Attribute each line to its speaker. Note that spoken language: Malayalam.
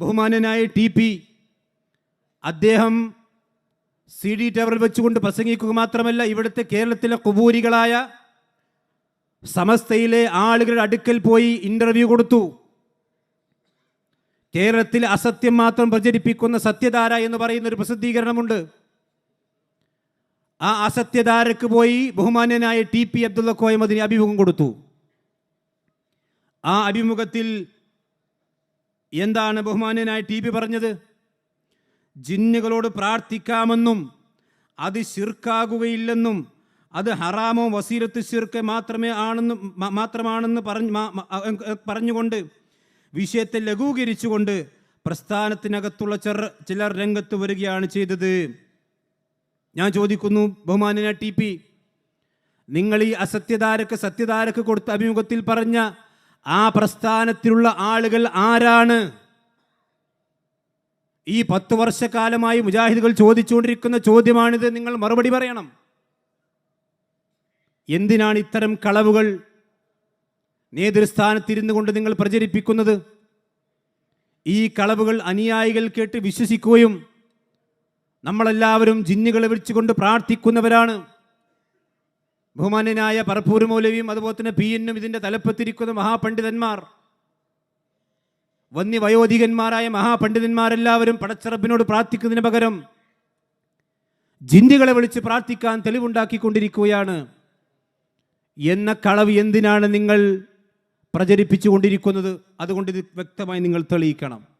Speaker 1: ബഹുമാനനായ ടി പി. അദ്ദേഹം സി ഡി ടവറിൽ വെച്ചുകൊണ്ട് പ്രസംഗിക്കുക മാത്രമല്ല ഇവിടുത്തെ കേരളത്തിലെ കുബൂരികളായ സമസ്തയിലെ ആളുകളുടെ അടുക്കൽ പോയി ഇന്റർവ്യൂ കൊടുത്തു. കേരളത്തിൽ അസത്യം മാത്രം പ്രചരിപ്പിക്കുന്ന സത്യധാര എന്ന് പറയുന്ന ഒരു പ്രസിദ്ധീകരണമുണ്ട്. ആ അസത്യധാരക്ക് പോയി ബഹുമാന്യനായ ടി പി അബ്ദുള്ള കോയം അതിന് അഭിമുഖം കൊടുത്തു. ആ അഭിമുഖത്തിൽ എന്താണ് ബഹുമാന്യനായ ടി പി പറഞ്ഞത്? ജിന്നുകളോട് പ്രാർത്ഥിക്കാമെന്നും അത് ശിർക്കാകുകയില്ലെന്നും അത് ഹറാമോ വസീരത്ത് ശിർക്ക് മാത്രമേ ആണെന്ന് മാത്രമാണെന്ന് പറഞ്ഞ് പറഞ്ഞുകൊണ്ട് വിഷയത്തെ ലഘൂകരിച്ചുകൊണ്ട് പ്രസ്ഥാനത്തിനകത്തുള്ള ചെറ ചിലർ രംഗത്ത് വരികയാണ് ചെയ്തത്. ഞാൻ ചോദിക്കുന്നു ബഹുമാനനായ ടി പി നിങ്ങൾ ഈ അസത്യധാരക്ക് സത്യധാരക്ക് കൊടുത്ത അഭിമുഖത്തിൽ പറഞ്ഞ ആ പ്രസ്ഥാനത്തിലുള്ള ആളുകൾ ആരാണ്? ഈ പത്ത് വർഷക്കാലമായി മുജാഹിദുകൾ ചോദിച്ചുകൊണ്ടിരിക്കുന്ന ചോദ്യമാണിത്. നിങ്ങൾ മറുപടി പറയണം. എന്തിനാണ് ഇത്തരം കളവുകൾ നേതൃസ്ഥാനത്തിരുന്നു കൊണ്ട് നിങ്ങൾ പ്രചരിപ്പിക്കുന്നത്? ഈ കളവുകൾ അനുയായികൾ കേട്ട് വിശ്വസിക്കുകയും നമ്മളെല്ലാവരും ജിന്നുകളെ വിളിച്ചുകൊണ്ട് പ്രാർത്ഥിക്കുന്നവരാണ്. ബഹുമാന്യനായ പറപ്പൂർ മൗലവിയും അതുപോലെ തന്നെ പി എന്നും ഇതിന്റെ തലപ്പത്തിരിക്കുന്ന മഹാപണ്ഡിതന്മാർ വന്യവയോധികന്മാരായ മഹാപണ്ഡിതന്മാരെല്ലാവരും പടച്ചറപ്പിനോട് പ്രാർത്ഥിക്കുന്നതിന് പകരം ജിന്തികളെ വിളിച്ച് പ്രാർത്ഥിക്കാൻ തെളിവുണ്ടാക്കിക്കൊണ്ടിരിക്കുകയാണ്. എന്ന കളവ് എന്തിനാണ് നിങ്ങൾ പ്രചരിപ്പിച്ചുകൊണ്ടിരിക്കുന്നത്? അതുകൊണ്ട് ഇത് വ്യക്തമായി നിങ്ങൾ തെളിയിക്കണം.